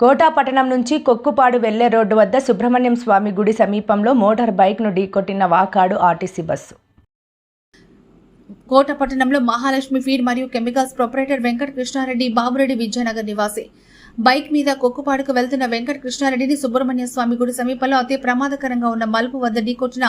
Quota పట్టణం నుంచి కొక్కుపాడు వెళ్ళే రోడ్డు వద్ద సుబ్రహ్మణ్యం స్వామి గుడి సమీపంలో మోటార్ బైక్ను ఢీకొట్టిన వాకాడు ఆర్టీసీ బస్సు. కోటపట్టణంలో మహాలక్ష్మి ఫీడ్ మరియు కెమికల్స్ ప్రొపరేటర్ వెంకట కృష్ణారెడ్డి బాబురెడ్డి విజయనగర్ నివాసి. బైక్ మీద కొక్కుపాడుకు వెళ్తున్న వెంకట కృష్ణారెడ్డిని సుబ్రహ్మణ్య స్వామి గుడి సమీపంలో అతి ప్రమాదకరంగా ఉన్న మలుపు వద్ద ఢీకొట్టిన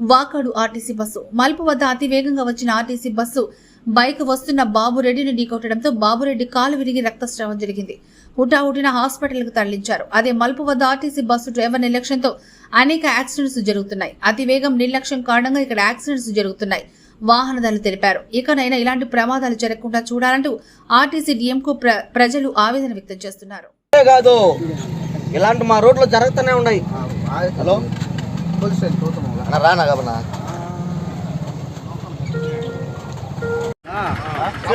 వాకాడు ఆర్టీసీ బస్సు. మలుపు వద్ద అతి వేగంగా వచ్చిన ఆర్టీసీ బస్సు బైక్ వస్తున్న బాబురెడ్డిని ఢీకొట్టడంతో బాబురెడ్డి కాలు విరిగి రక్తస్రావం జరిగింది. హుటాహుటిన హాస్పిటల్కు తరలించారు. అదే మలుపు వద్ద ఆర్టీసీ బస్సు డ్రైవర్ నిర్లక్ష్యంతో అనేక యాక్సిడెంట్స్ జరుగుతున్నాయి. అతి వేగం నిర్లక్ష్యం కారణంగా ఇక్కడ యాక్సిడెంట్స్ జరుగుతున్నాయి. వాహనదారులు తెలిపారు. ఇకనైనా ఇలాంటి ప్రమాదాలు జరగకుండా చూడాలంటూ ఆర్టీసీ డిఎంకు ప్ర ప్రజలు ఆవేదన వ్యక్తం చేస్తున్నారు. కాదు. ఇలాంటి మా రోడ్లు జరుగుతూనే ఉన్నాయి. హలో? అన్న, రానా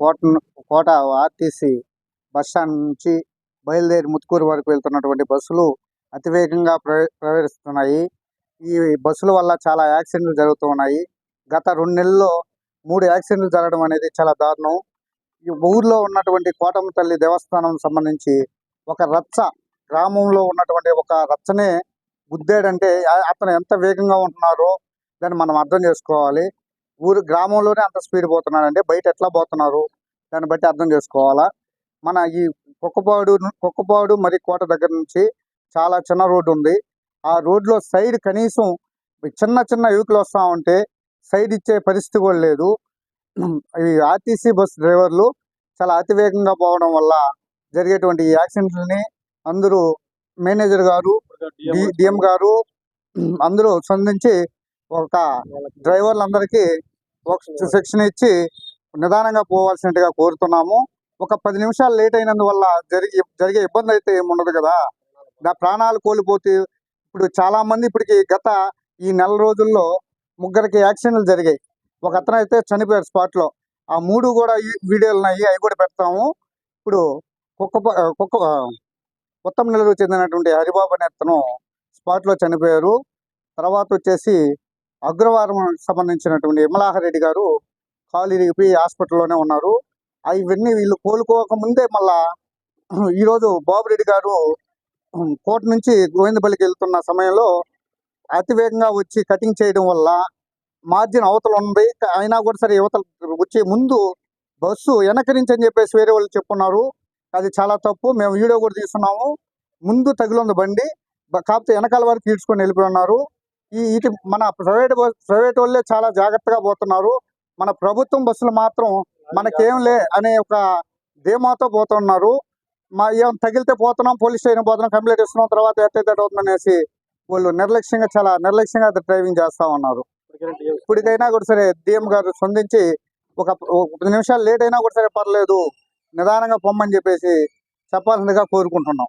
Kota Kota RTC bus stand నుంచి బయలుదేరి ముత్తుకూరు వరకు వెళ్తున్నటువంటి బస్సులు అతివేగంగా ప్రవేశిస్తున్నాయి. ఈ బస్సుల వల్ల చాలా యాక్సిడెంట్లు జరుగుతూ ఉన్నాయి. గత రెండు నెలల్లో మూడు యాక్సిడెంట్లు జరగడం అనేది చాలా దారుణం. ఈ ఊర్లో ఉన్నటువంటి కోటమ్మ తల్లి దేవస్థానం సంబంధించి ఒక రచ్చ గ్రామంలో ఉన్నటువంటి ఒక రచ్చనే గుద్దేడంటే అతను ఎంత వేగంగా ఉంటున్నారో దాన్ని మనం అర్థం చేసుకోవాలి. ఊరు గ్రామంలోనే అంత స్పీడ్ పోతున్నాడంటే బయట ఎట్లా పోతున్నారు? దాన్ని బట్టి అర్థం చేసుకోవాలా? మన ఈ కుక్కపాడు కుక్కపాడు మరి కోట దగ్గర నుంచి చాలా చిన్న రోడ్డు ఉంది. ఆ రోడ్లో సైడ్ కనీసం చిన్న చిన్న యువకులు వస్తూ ఉంటే సైడ్ ఇచ్చే పరిస్థితి కూడా లేదు. ఈ ఆర్టీసీ బస్ డ్రైవర్లు చాలా అతివేగంగా పోవడం వల్ల జరిగేటువంటి ఈ యాక్సిడెంట్లని అందరూ మేనేజర్ గారు డిఎం గారు అందరూ స్పందించి ఒక డ్రైవర్లందరికీ శిక్షణ ఇచ్చి నిదానంగా పోవాల్సినట్టుగా కోరుతున్నాము. ఒక పది నిమిషాలు లేట్ అయినందువల్ల జరిగి జరిగే ఇబ్బంది అయితే ఏముండదు కదా. నా ప్రాణాలు కోల్పోతే ఇప్పుడు చాలా మంది ఇప్పటికి గత ఈ నెల రోజుల్లో ముగ్గురికి యాక్సిడెంట్లు జరిగాయి. ఒక అతను అయితే చనిపోయారు స్పాట్లో లో. ఆ మూడు కూడా వీడియోలు ఉన్నాయి అవి కూడా పెడతాము. ఇప్పుడు కుక్క కుక్క ఉత్తమ నెలకు చెందినటువంటి హరిబాబు అనే అతను స్పాట్లో లో చనిపోయారు. తర్వాత వచ్చేసి అగ్రవారం సంబంధించినటువంటి విమలాహరెడ్డి గారు కాలు ఇరిగిపోయి హాస్పిటల్లోనే ఉన్నారు. ఆ ఇవన్నీ వీళ్ళు కోలుకోక ముందే మళ్ళా ఈరోజు బాబురెడ్డి గారు కోట నుంచి గోవిందపల్లికి వెళ్తున్న సమయంలో అతివేగంగా వచ్చి కటింగ్ చేయడం వల్ల మార్జిన్ అవతల ఉంది. అయినా కూడా సరే యువతల వచ్చే ముందు బస్సు వెనకరించని అని చెప్పేసి వేరే వాళ్ళు చెప్పున్నారు. అది చాలా తప్పు. మేము వీడియో కూడా తీస్తున్నాము. ముందు తగిలింది బండి. కాకపోతే వెనకాల వరకు ఈడ్చుకొని వెళ్ళిపోయి ఉన్నారు. ఈ ఇటు మన ప్రైవేట్ ప్రైవేట్ వాళ్ళే చాలా జాగ్రత్తగా పోతున్నారు. మన ప్రభుత్వం బస్సులు మాత్రం మనకేం లే అనే ఒక ధీమాతో పోతున్నారు. మా ఏం తగిలితే పోతున్నాం పోలీస్ స్టేషన్ పోతున్నాం కంప్లైంట్ ఇస్తున్నాం తర్వాత ఎట్టయితే అవుతుంది వాళ్ళు నిర్లక్ష్యంగా చాలా నిర్లక్ష్యంగా డ్రైవింగ్ చేస్తా ఉన్నారు. ఇప్పటికైనా కూడా సరే డిఎం గారు స్పందించి ఒక ఒక పది నిమిషాలు లేట్ అయినా కూడా సరే పర్లేదు నిదానంగా పొమ్మని చెప్పేసి చెప్పాల్సిందిగా కోరుకుంటున్నాం.